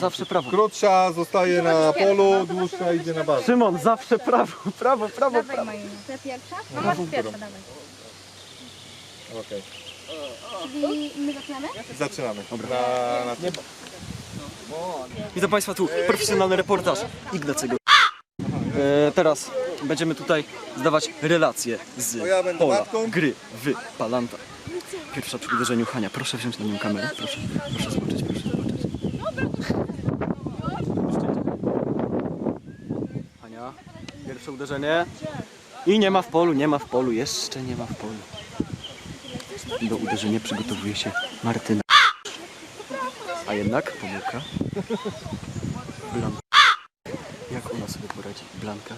Zawsze prawo. Krótsza zostaje na polu, dłuższa idzie na bazę. Szymon, zawsze prawo, prawo, prawo, Dawaj prawo. Majina. Ty pierwsza? No masz pierwsza, górą. dawaj. Okej. Czyli my zaczynamy? Zaczynamy. Na, na tym. Witam Państwa, tu profesjonalny reportaż Ignacego. E, teraz będziemy tutaj zdawać relacje z To ja będę pola matką. gry w Palanta. Pierwsza przy uderzeniu Hania. Proszę wziąć na nią kamerę. Proszę, proszę zobaczyć, proszę zobaczyć. Hania, pierwsze uderzenie. I nie ma w polu, nie ma w polu, jeszcze nie ma w polu. Do uderzenia przygotowuje się Martyna. A jednak pomyłka. Blanka. Jak ona sobie poradzi? Blanka.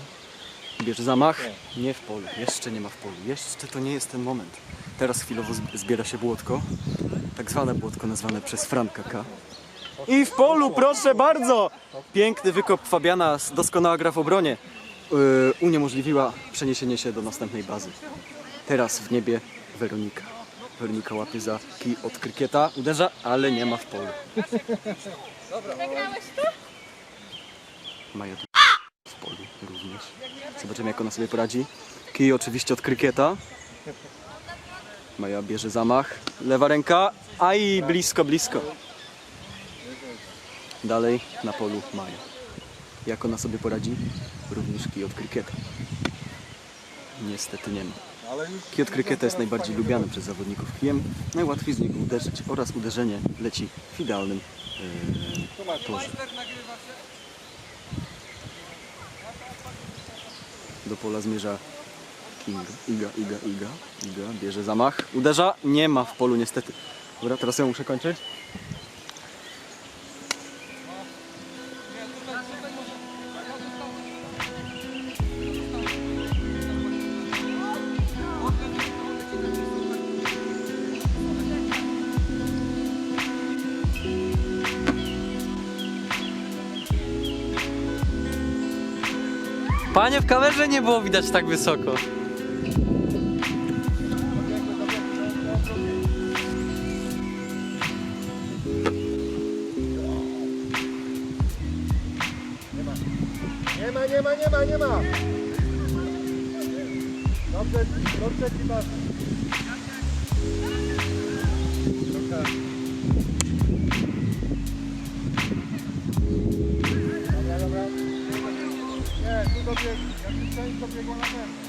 Bierze zamach. Nie w polu. Jeszcze nie ma w polu. Jeszcze to nie jest ten moment. Teraz chwilowo zb- zbiera się błotko. Tak zwane błotko nazwane przez Franka K. I w polu, proszę bardzo! Piękny wykop Fabiana, doskonała gra w obronie. Yy, uniemożliwiła przeniesienie się do następnej bazy. Teraz w niebie Weronika. Weronika łapie za kij od krykieta, uderza, ale nie ma w polu. Maja tu w polu również. Zobaczymy jak ona sobie poradzi. Kij oczywiście od krykieta. Maja bierze zamach. Lewa ręka. Aj, blisko, blisko. Dalej na polu Maja. Jak ona sobie poradzi? Również kij od krykieta. Niestety nie ma. Kij od krykieta jest najbardziej lubiany przez zawodników kijem. Najłatwiej z niego uderzyć oraz uderzenie leci w idealnym yy, torze. Do pola zmierza King. Iga, Iga, Iga, Iga. Bierze zamach. Uderza. Nie ma w polu niestety. Dobra, teraz ja muszę kończyć. Panie, w kamerze nie było widać tak wysoko. Nie ma, nie ma, nie ma, nie ma. Dobrze, dobrze ci masz. Dobra, dobiegł. Jak część dobiegła na pewno.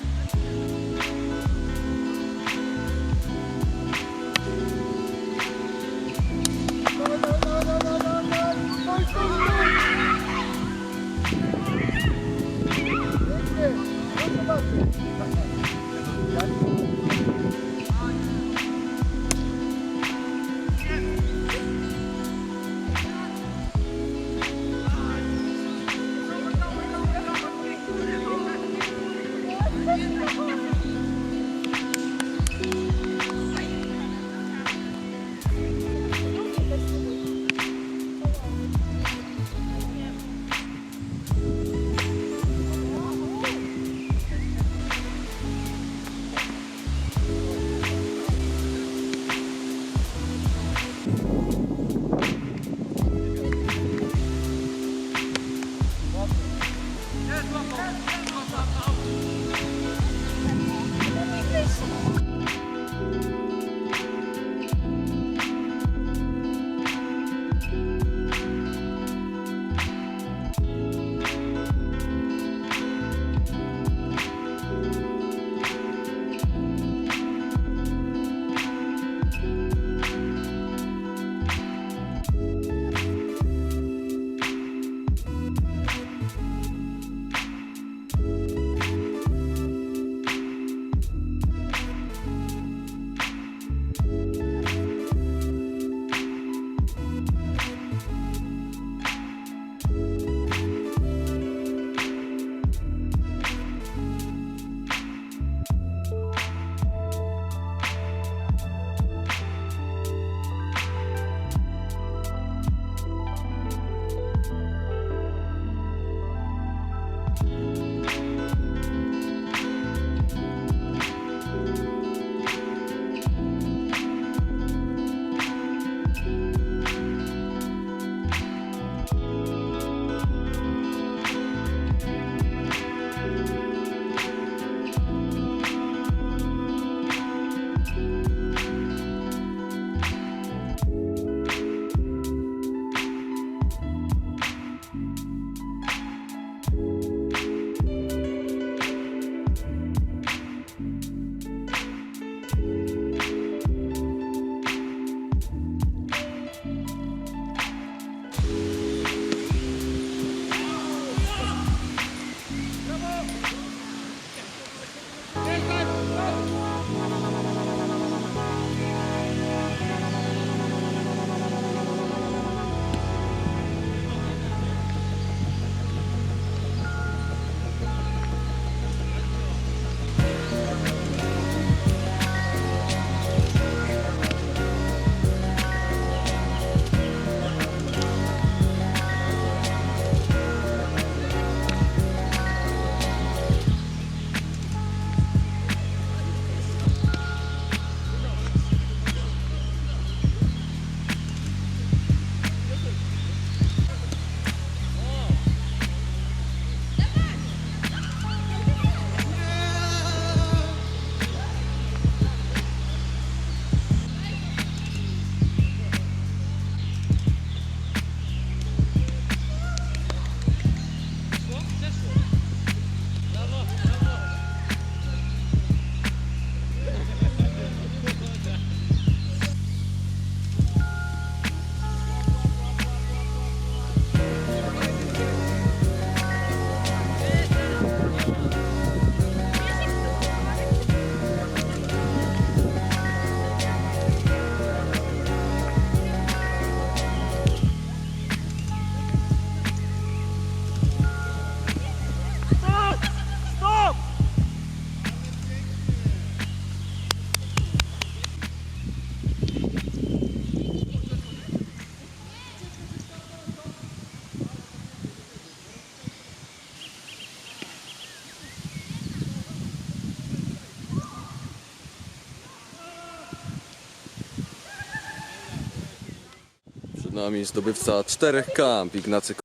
Nami zdobywca czterech kamp, Ignacy K-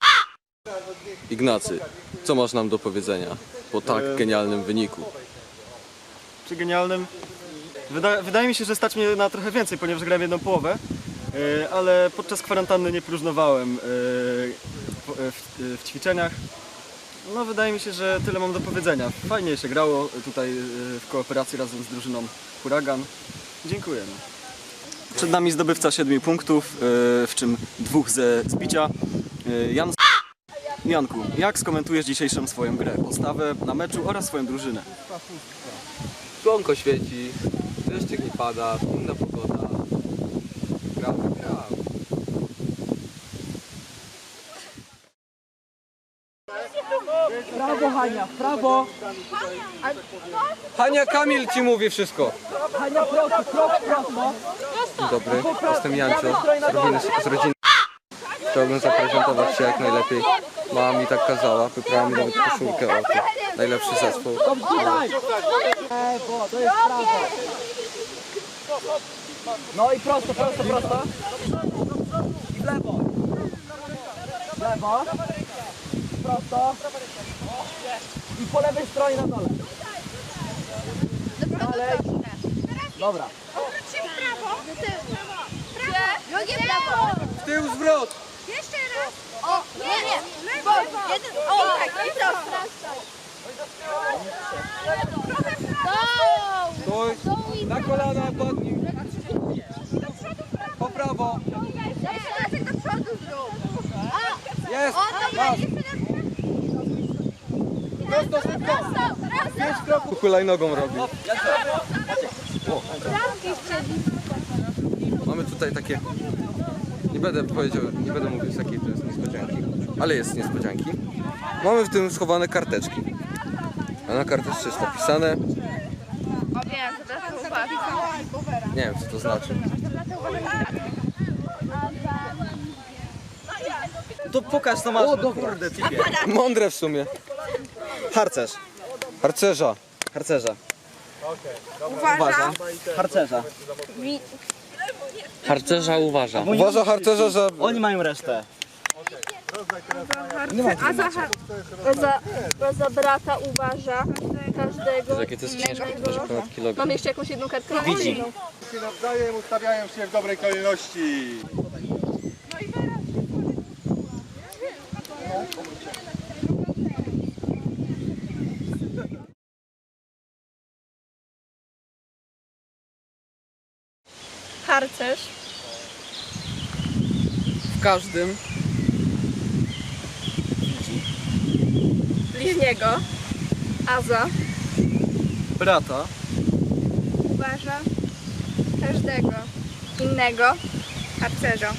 Ignacy, co masz nam do powiedzenia po tak genialnym wyniku? Przy genialnym. Wyda wydaje mi się, że stać mnie na trochę więcej, ponieważ grałem jedną połowę, e, ale podczas kwarantanny nie próżnowałem e, w, ćwiczeniach. No wydaje mi się, że tyle mam do powiedzenia. Fajnie się grało tutaj e, w kooperacji razem z drużyną Huragan. Dziękujemy. Przed nami zdobywca 7 punktów, e, w czym dwóch ze zbicia. E, Jan Janku, jak skomentujesz dzisiejszą swoją grę, postawę na meczu oraz swoją drużynę? Słonko świeci, deszczyk nie pada, inna pogoda. Hania, brawo! Hania Kamil ci mówi wszystko. Hania prosto, prosto, prosto! Dzień dobry, jestem Jancio z rodziny, z rodziny. Chciałbym zaprezentować się jak najlepiej. Mama mi tak kazała, wybrała mi nawet koszulkę o to. Najlepszy zespół. To jest prawo. No i prosto, prosto, prosto. I w lewo. W lewo. Prosto. I po lewej stronie na dole. Dalej. Dobra. Drugie prawo. W tył zwrot! Jeszcze raz. O, nie, nie. Jeden, o, tak, i prosto. Stój! Na kolana, podnij! Po prawo! Jeszcze raz jak do przodu zrób. Jest! O, dobra, Masz! jeszcze raz. Prosto, prosto, prosto. Hulaj nogą robi. Mamy tutaj takie, nie będę powiedział, nie będę mówił z jakiej to jest niespodzianki, ale jest niespodzianki. Mamy w tym schowane karteczki. A na karteczce jest napisane, O, nie wiem co to znaczy. To pokaż co masz, kurde, typie. Mądre w sumie. Harcerz. Harcerza. Harcerza. Uważa. Harcerza. Harcerza uważa. Uważa harcerza, że Oni mają resztę. A za, a za brata uważa każdego jakie to jest ciężkie, to innego. waży ponad kilogram. Mam jeszcze jakąś jedną kartkę? Widzi. Się nawzajem ustawiają się w dobrej kolejności. Harcerz. W każdym. Bliźniego. Aza. Brata. Uważa każdego innego harcerza.